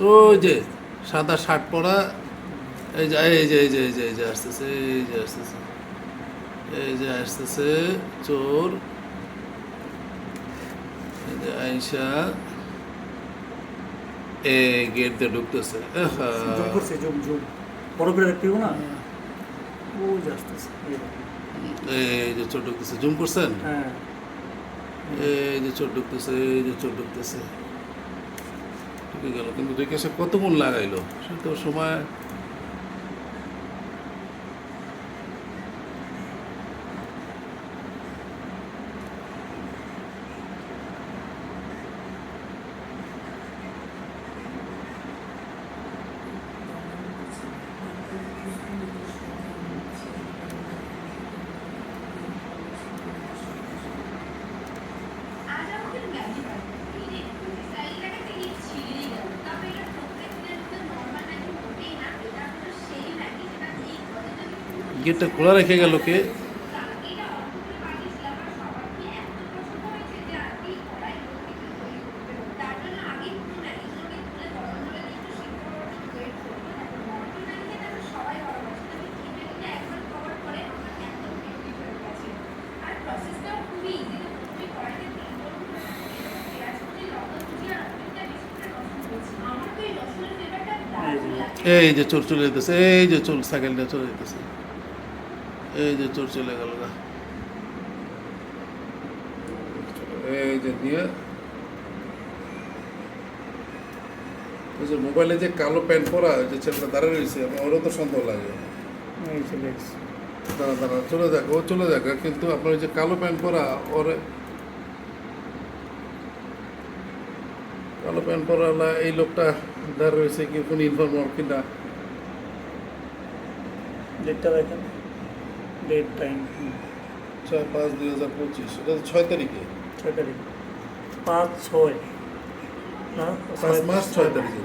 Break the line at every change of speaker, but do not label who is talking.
ওই যে সাদা শার্ট পরা এই যে এই যে এই যে এই যে এই যে আসতেছে এই যে আসতেছে এই যে আসতেছে চোর। এই যে আইসা এই গেট দিয়ে ঢুকতেছে।
বড় করে দেখতে না? ও যে আসতেছে এই।
যে। চোর ঢুকতেছে জুম করছেন?
হ্যাঁ।
এই যে চোর ঢুকতেছে এই যে চোর ঢুকতেছে। ঢুকে গেল। কিন্তু দেখেছে কত গুণ লাগাইলো। সে তো সময়
এই
খোলা রেখে
দারুণ লাগে
এই যে চোর চলে যেতেছে এই যে চোর সাইকেলটা চলে যেতেছে। এই যে চোর চলে গেল গা। এই যে দিয়ে। ওই যে মোবাইলে যে কালো প্যান্ট পরা ওই যে ছেলেটা দাঁড়িয়ে রয়েছে আমার ওরও তো সন্দেহ লাগে। দাঁড়া দাঁড়া চলে যাক ও চলে যাক কিন্তু আপনার ওই যে কালো প্যান্ট পরা ওর। কালো প্যান্ট পরা এই লোকটা দাঁড়িয়ে রয়েছে কি কোন ইনফর্মার কিনা।
ডেটটা দেখেন। ডেট টাইম
ছয় পাঁচ দুই হাজার পঁচিশ এটা তো ছয় তারিখে?
ছয় তারিখ। পাঁচ ছয়। না
পাঁচ মাস ছয় তারিখে।